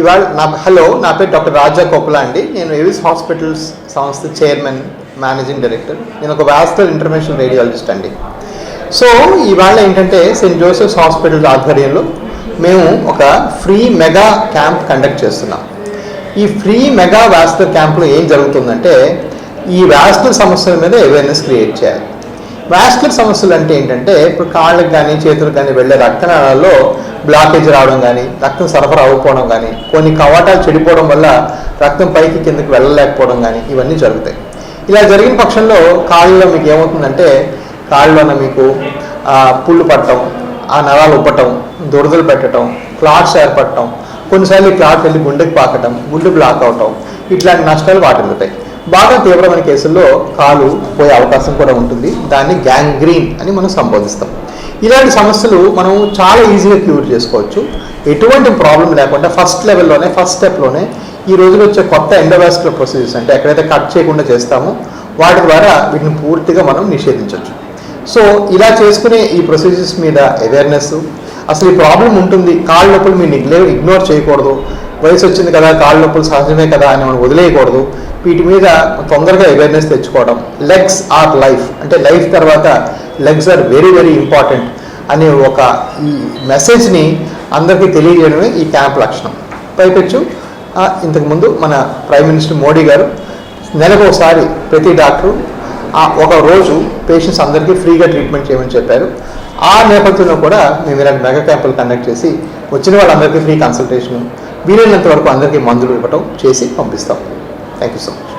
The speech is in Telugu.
ఇవాళ నా హలో నా పేరు డాక్టర్ రాజా కొప్పల అండి. నేను ఎవిస్ హాస్పిటల్స్ సంస్థ చైర్మన్ మేనేజింగ్ డైరెక్టర్. నేను ఒక వాస్టర్ ఇంటర్నేషనల్ రేడియాలజిస్ట్ అండి. సో ఇవాళ ఏంటంటే సెయింట్ జోసెఫ్స్ హాస్పిటల్ ఆధ్వర్యంలో మేము ఒక ఫ్రీ మెగా క్యాంప్ కండక్ట్ చేస్తున్నాం. ఈ ఫ్రీ మెగా వాస్టర్ క్యాంప్లో ఏం జరుగుతుందంటే ఈ వాస్టర్ సమస్యల మీద అవేర్నెస్ క్రియేట్ చేయాలి. వాస్కులర్ సమస్యలు అంటే ఏంటంటే ఇప్పుడు కాళ్ళకి కానీ చేతులకు కానీ వెళ్ళే రక్తనాళాల్లో బ్లాకేజ్ రావడం కానీ రక్తం సరఫరా అవ్వకపోవడం కానీ కొన్ని కవాటాలు చెడిపోవడం వల్ల రక్తం పైకి కిందకి వెళ్ళలేకపోవడం కానీ ఇవన్నీ జరుగుతాయి. ఇలా జరిగిన పక్షంలో కాళ్ళలో మీకు ఏమవుతుందంటే కాళ్ళలోన మీకు పుళ్ళు పట్టడం ఆ నరాలు ఉప్పటం దురదలు పెట్టడం క్లాట్స్ ఏర్పడటం కొన్నిసార్లు ఈ క్లాట్ వెళ్ళి గుండెకి పాకటం గుండె బ్లాక్ అవటం ఇట్లాంటి నష్టాలు వాటిల్లుతాయి. బాగా తీవ్రమైన కేసుల్లో కాలు పోయే అవకాశం కూడా ఉంటుంది. దాన్ని గ్యాంగ్రీన్ అని మనం సంబోధిస్తాం. ఇలాంటి సమస్యలు మనం చాలా ఈజీగా క్యూర్ చేసుకోవచ్చు. ఎటువంటి ప్రాబ్లం లేకుండా ఫస్ట్ లెవెల్లోనే ఫస్ట్ స్టెప్లోనే ఈ రోజులు వచ్చే కొత్త ఎండోవాస్కులర్ ప్రొసీజర్స్ అంటే ఎక్కడైతే కట్ చేయకుండా చేస్తామో వాటి ద్వారా వీటిని పూర్తిగా మనం నిషేధించవచ్చు. సో ఇలా చేసుకునే ఈ ప్రొసీజర్స్ మీద అవేర్నెస్ అసలు ఈ ప్రాబ్లం ఉంటుంది. కాళ్ళ నొప్పులు మీరు నిగ్లే ఇగ్నోర్ చేయకూడదు. వయసు వచ్చింది కదా కాళ్ళ నొప్పులు సహజమే కదా అని మనం వదిలేయకూడదు. వీటి మీద తొందరగా అవేర్నెస్ తెచ్చుకోవడం. లెగ్స్ ఆర్ లైఫ్ అంటే లైఫ్ తర్వాత legs are very very important అనే ఒక ఈ మెసేజ్ని అందరికీ తెలియజేయడమే ఈ క్యాంప్ లక్షణం. పైపెచ్చు. ఇంతకుముందు మన ప్రైమ్ మినిస్టర్ మోడీ గారు నెలకు ఒకసారి ప్రతి డాక్టరు ఒక రోజు పేషెంట్స్ అందరికీ ఫ్రీగా ట్రీట్మెంట్ చేయమని చెప్పారు. ఆ నేపథ్యంలో కూడా మేము ఇలాంటి మెగా క్యాంపులు కండక్ట్ చేసి వచ్చిన వాళ్ళందరికీ ఫ్రీ కన్సల్టేషన్ వీలైనంత వరకు అందరికీ మందులు ఇవ్వటం చేసి పంపిస్తాం. Thank you so much